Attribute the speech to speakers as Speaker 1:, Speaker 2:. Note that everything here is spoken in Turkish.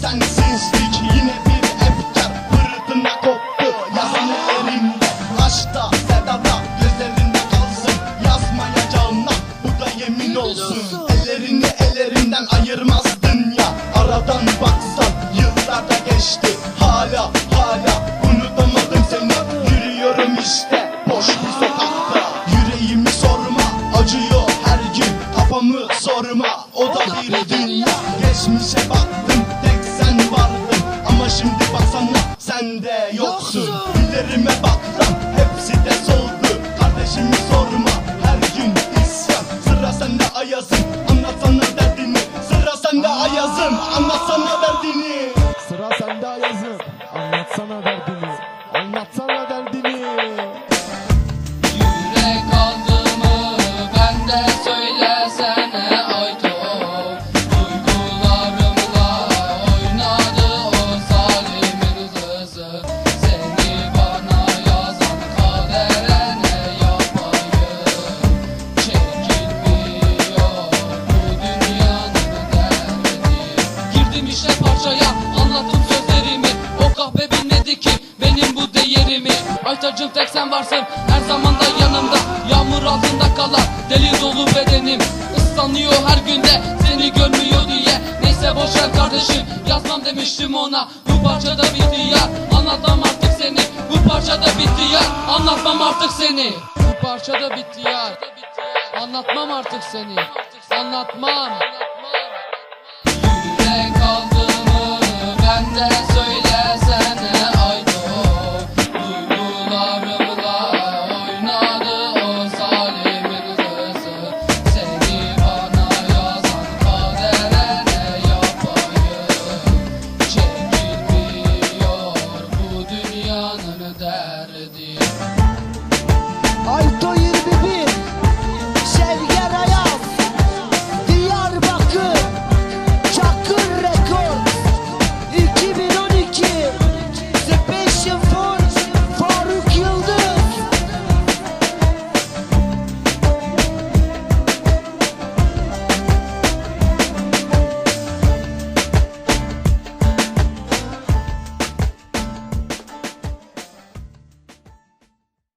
Speaker 1: Sensizlik yine bir efkar Fırtına koptu yazını elimde. Aşkta sedada gözlerinde kalsın. Yazmayacağına bu da yemin olsun. Ellerini ellerinden ayırmaz dünya. Aradan baksan yıllarda geçti. Hala hala unutamadım seni. Yürüyorum işte boş bir sokakta. Yüreğimi sorma acıyor her gün. Kafamı sorma o da bir dünya. Geçmişe baktım baksana sen de yoksun. Dillerime baktım hepsi de soldu. Kardeşimi sorma her gün isyan. Sıra sende ayazım anlatsana derdini. Sıra sende ayazım anlatsana derdini.
Speaker 2: Sıra sende yazım Anlatsana derdini
Speaker 3: Aytacım tek sen varsın. Her zaman da yanımda. Yağmur altında kalan deli dolu bedenim. Islanıyor her günde. Seni görmüyor diye. Neyse boşver kardeşim. Yazmam demiştim ona. Bu parçada bitti ya. Anlatmam artık seni. Bu parçada bitti ya. Anlatmam artık seni. Bu parçada bitti ya. Anlatmam artık seni. Anlatmam Ay, estoy